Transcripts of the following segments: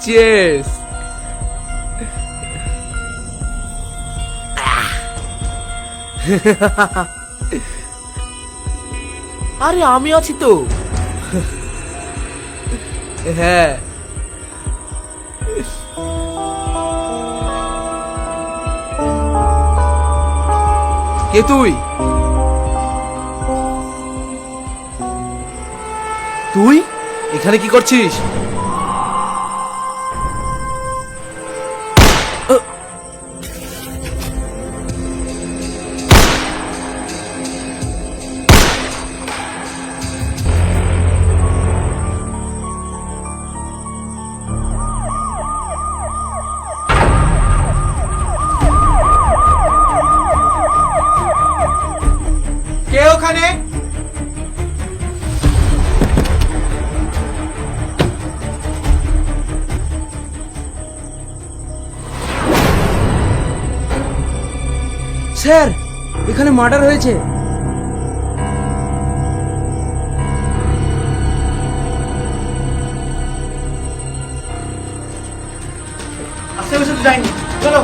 Cheers আরে আমি আছি তো। হ্যাঁ। কে তুই? তুই? এখানে কি করছিস? কে ওখানে? স্যার এখানে মার্ডার হয়েছে। আশেপাশে যাইনি। চলো।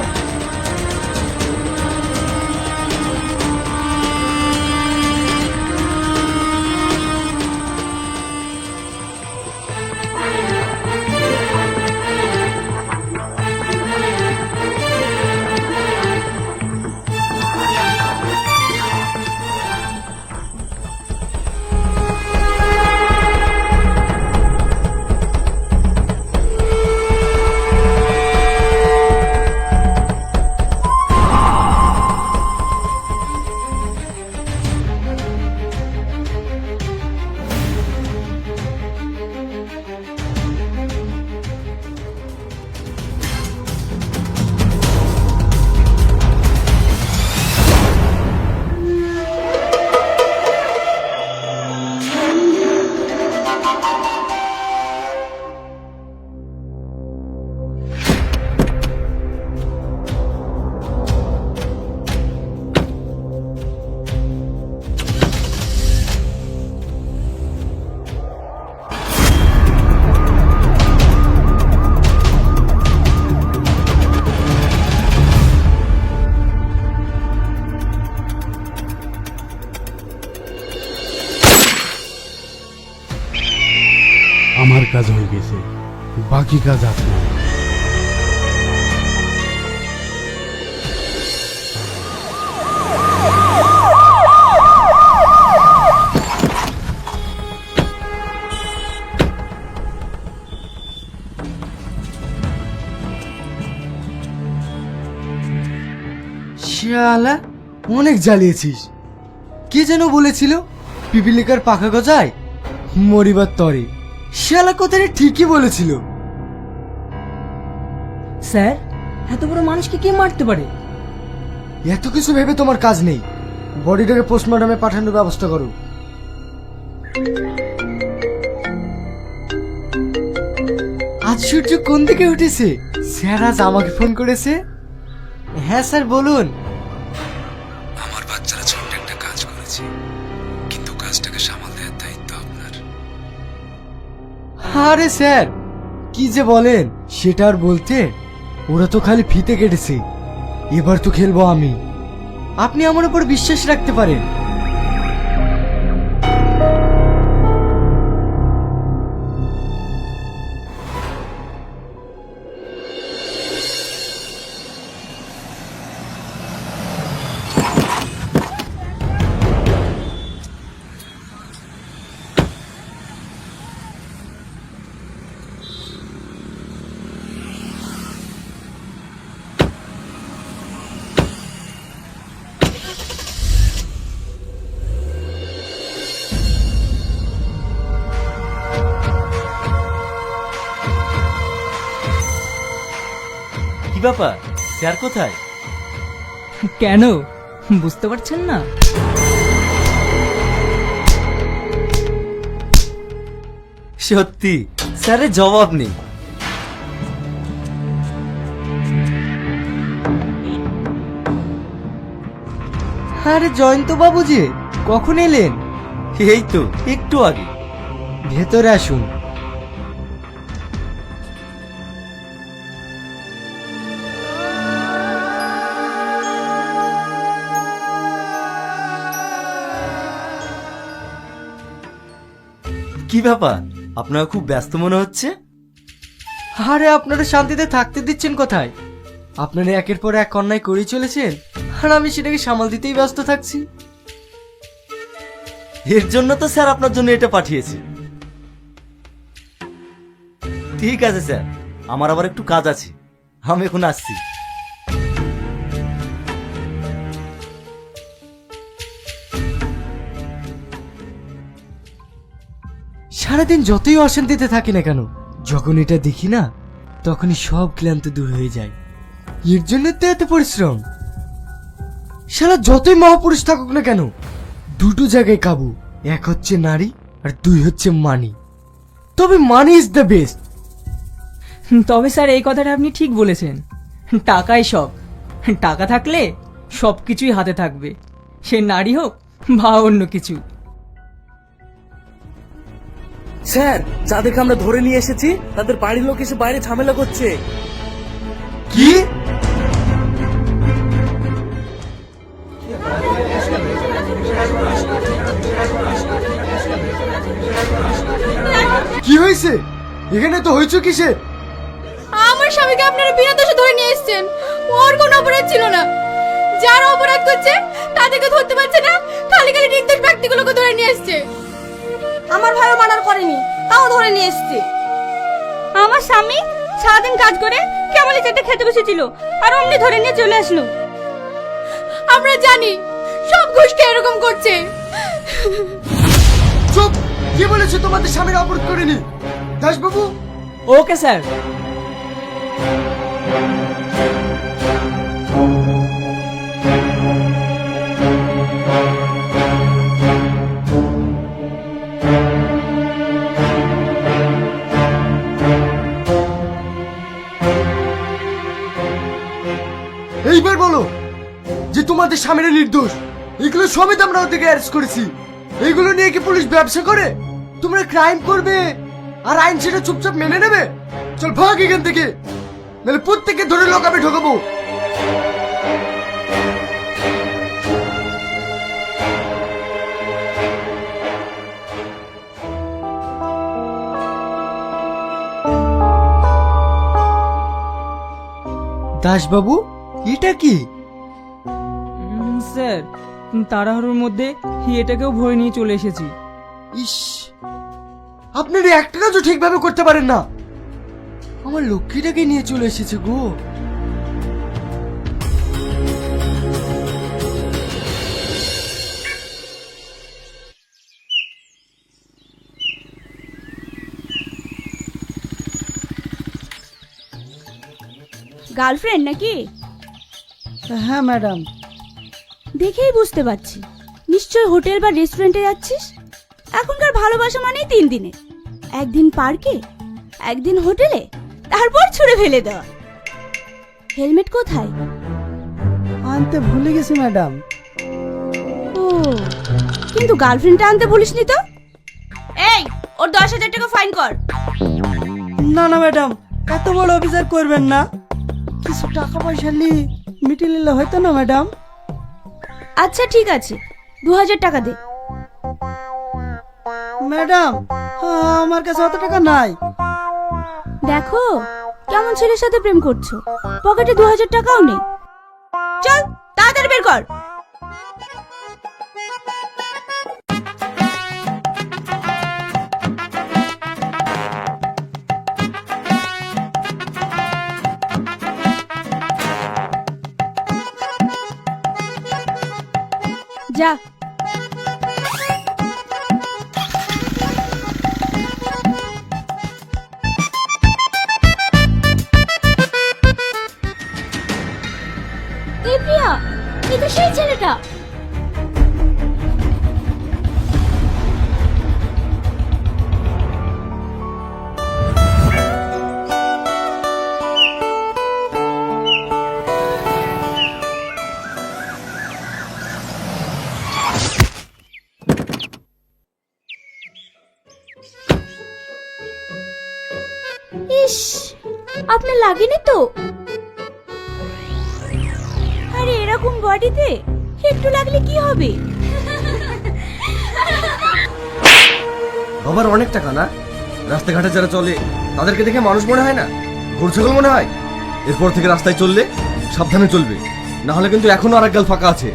আমার কাজ হয়ে গেছে, বাকি কাজ আপনার শালা অনেক জ্বালিয়েছিস। কে যেন বলেছিল, পিপিলিকার পাখা গজায় মরিবার তরে। শালা কথাটা ঠিকই বলেছিল। স্যার এত বড় মানুষকে কে মারতে পারে? এত কিছু ভেবে তোমার কাজ নেই। বডিটাকে পোস্টমর্টমে পাঠানোর ব্যবস্থা করো। আজ সূর্য কোন দিকে উঠেছে? স্যার আজ আমাকে ফোন করেছে। হ্যাঁ স্যার বলুন। আমার বাচ্চারা ছোট্ট একটা কাজ করেছে। আরে স্যার, কি যে বলেন, সেটা আর বলতে? ওরা তো খালি ফিতে কেটেছে। এবার তো খেলব আমি। আপনি আমার উপর বিশ্বাস রাখতে পারেন। কি ব্যাপার? স্যার কোথায়? কেন? বুঝতে পারছেন না? সত্যি? স্যারের জবাব নেই। আরে জয়ন্ত বাবু যে কখন এলেন? এই তো একটু আগে। ভেতরে আসুন। ব্যাপার? আপনাকে খুব ব্যস্ত মনে হচ্ছে? আরে আপনারা শান্তিতে থাকতে দিচ্ছেন কোথায়? আপনারা একের পর এক অন্যায় করেই চলেছেন আর আমি সেটাকে সামাল দিতেই ব্যস্ত থাকছি। এর জন্য তো স্যার আপনার জন্য এটা পাঠিয়েছি। ঠিক আছে স্যার। আমার আবার একটু কাজ আছে। আমি এখন আসছি। সারাদিন যতই অশান্তিতে থাকি না কেন, যখন এটা দেখি না, তখনই সব ক্লান্ত দূর হয়ে যায়। এর জন্য তো এত পরিশ্রম। সারা যতই মহাপুরুষ থাকুক না কেন, দুটো জায়গায় কাবু, এক হচ্ছে নারী আর দুই হচ্ছে মানি। তবে মানি ইজ দ্য বেস্ট তবে স্যার, এই কথাটা আপনি ঠিক বলেছেন। টাকাই সব। টাকা থাকলে সব কিছুই হাতে থাকবে। সে নারী হোক বা অন্য কিছু। স্যার যাদেরকে আমরা ধরে নিয়ে এসেছি তাদের বাড়ির লোক এসে বাইরে ঝামেলা করছে। কি? কি হয়েছে? এখানে তো হয়েছে কিসে আমার স্বামীকে আপনারা বিনা দোষে ধরে নিয়ে এসেছেন। ওর কোনো অপরাধ ছিল না। যারা অপরাধ করছে তাদেরকে ধরতে পারছে না। খালি খালি নির্দোষ ব্যক্তিগুলোকে ধরে নিয়ে এসছে। আমার ভাইও মার্ডার করেনি তাও ধরে নিয়ে এসছে। আমার স্বামী সারাদিন কাজ করে কেমন চেটে খেতে বসেছিল আর অমনি ধরে নিয়ে চলে আসলো। আমরা জানি সব ঘুষকে এরকম করছে। চুপ! কি বলেছে তোমাদের স্বামীর অপরাধ করেনি? দাসবাবু? Okay sir. তোমাদের স্বামীরা নির্দোষ। এগুলো সমেত আমরা ওদেরকে অ্যারেস্ট করেছি। এগুলো নিয়ে কি পুলিশ ব্যবসা করে? তোমরা ক্রাইম করবে? আর আইন সেটা চুপচাপ মেনে নেবে? চল ভাগ এখান থেকে। নাহলে প্রত্যেককে ধরে লকাবে ঢোকাবো দাসবাবু, এটা কি? তাড়াহুড়োর মধ্যে এটাকেও ভরে নিয়ে চলে এসেছি। ইস আপনারা একটা কাজও ঠিকভাবে করতে পারেন না। আমার লক্ষ্মীটাকে নিয়ে চলে এসেছে গো। গার্লফ্রেন্ড নাকি? হ্যাঁ ম্যাডাম। দেখেই বুঝতে পারছি। নিশ্চয় হোটেল বা রেস্টুরেন্টে যাচ্ছিস? এখনকার ভালোবাসা মানেই তিন দিনে। একদিন পার্কে একদিন হোটেলে তারপর ছুঁড়ে ফেলে দেওয়া। হেলমেট কোথায়? আনতে ভুলে গেছি ম্যাডাম। ও কিন্তু গার্লফ্রেন্ডটা আনতে ভুলিসনি তো? এই ওর দশ হাজার টাকা ফাইন কর। না না ম্যাডাম এত বড় অফিসার করবেন না। কিছু টাকা পয়সা লি মিটিয়ে নিলে হয়তো না ম্যাডাম? আচ্ছা ঠিক আছে। দু হাজার টাকা দে। ম্যাডাম আমার কাছে অত টাকা নাই। দেখো কেমন ছেলের সাথে প্রেম করছ। পকেটে দু হাজার টাকাও নেই। চল তাড়াতাড়ি বের কর। যা ইস, আপনার লাগেনি তো? আরে, এরকম বডিতে একটু লাগলে কি হবে? আবার অনেক টাকা, না? রাস্তাঘাটে যারা চলে, তাদেরকে দেখে মানুষ মনে হয় না? গরু ছাগল মনে হয়? এরপর থেকে রাস্তায় চললে সাবধানে চলবে। না হলে কিন্তু এখনও আর এক গাল ফাঁকা আছে।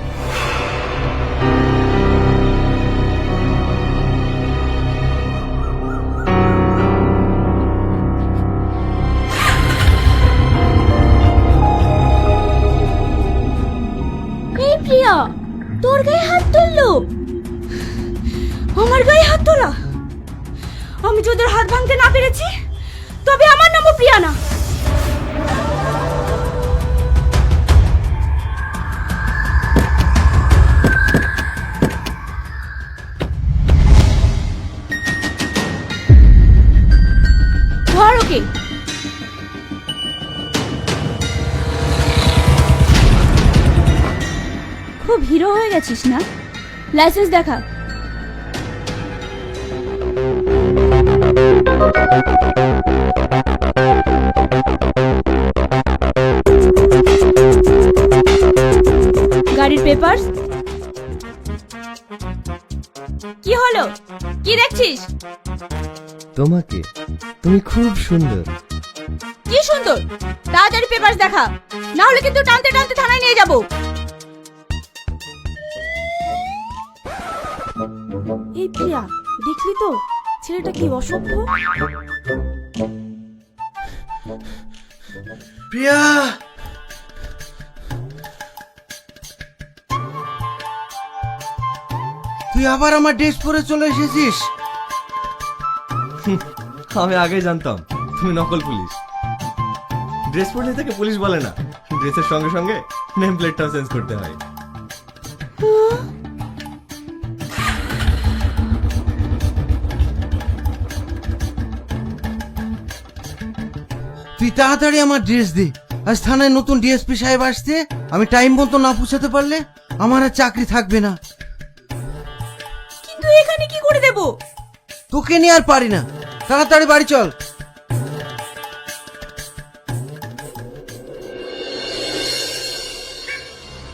গেছিস না? লাইসেন্স দেখা। গাড়ির পেপার কি হলো? কি দেখছিস? তোমাকে। তুমি খুব সুন্দর। কি সুন্দর? তাড়াতাড়ি পেপার দেখা। না হলে কিন্তু টানতে টানতে থানায় নিয়ে যাব। এই প্রিয়া দেখলি তো? ছেলেটা কি অসভ্য? প্রিয়া! তুই আবার আমার ড্রেস পরে চলে এসেছিস? আমি আগে জানতাম তুমি নকল পুলিশ। ড্রেস পরলে তাকে পুলিশ বলে না। ড্রেসের সঙ্গে সঙ্গে নেম প্লেটটাও চেঞ্জ করতে হয়। তুই তাড়াতাড়ি আমার ড্রেস দে। আজ থানায় নতুন ডিএসপি সাহেব আসছে আমি টাইম মতো না পৌঁছাতে পারলে আমার আর চাকরি থাকবে না। কিন্তু এখানে কি করে দেব? তোকে নিয়ে আর পারি না। তাড়াতাড়ি বাড়ি চল।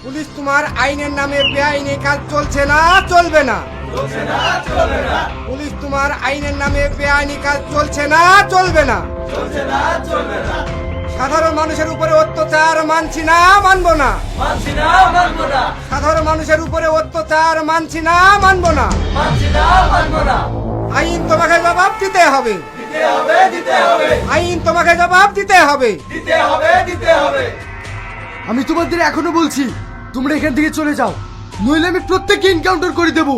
পুলিশ তোমার আইনের নামে বেআইনি কাজ চলছে না চলবে না। পুলিশ তোমার আইনের নামে বেআইনি কাজ চলছে না, চলবে না। সাধারণ মানুষের উপরে অত্যাচার মানছি না, মানবো না। সাধারণ মানুষের উপরে অত্যাচার মানছি না, মানব না। আইন তোমাকে জবাব দিতে হবে। আইন তোমাকে জবাব দিতে হবে। আমি তোমাদের এখনও বলছি, তোমরা এখান থেকে চলে যাও। নইলে আমি প্রত্যেককে এনকাউন্টার করে দেব।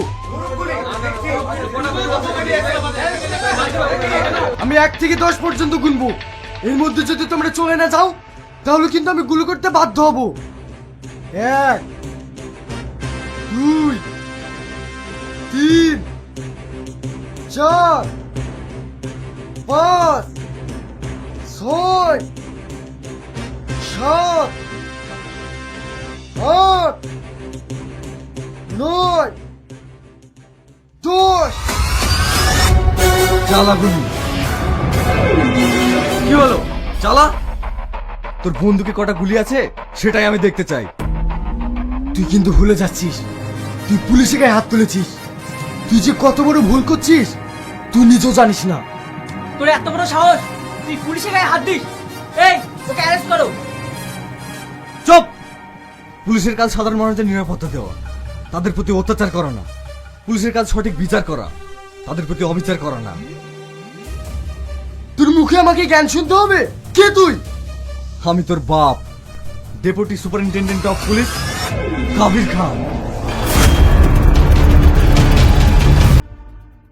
আমি এক থেকে দশ পর্যন্ত গুনবো। এর মধ্যে যদি তোমরা চলে না যাও, তাহলে কিন্তু আমি গুলো করতে বাধ্য হব। এক, দুই, তিন, চার, পাঁচ, ছয়, সাত, আট, নয় দশ চালা গুলি। কি হলো? চালা তোর বন্দুকে কটা গুলি আছে? সেটাই আমি দেখতে চাই। তুই কিন্তু ভুলে যাচ্ছিস। তুই গায়ে হাত তুলেছিস। তুই যে কত বড় ভুল করছিস তুই নিজেও জানিস না। তোর এত বড় সাহস? তুই গায়ে হাত দিস। এই ওকে অ্যারেস্ট করো। চুপ! পুলিশের কাজ সাধারণ মানুষদের নিরাপত্তা দেওয়া। তাদের প্রতি অত্যাচার করা না। পুলিশের কাজ সঠিক বিচার করা। তাদের প্রতি অবিচার করা না। তোর মুখে আমাকে জ্ঞান শুনতে হবে? কে তুই? আমি তোর বাপ, deputy superintendent of police, Kabir Khan.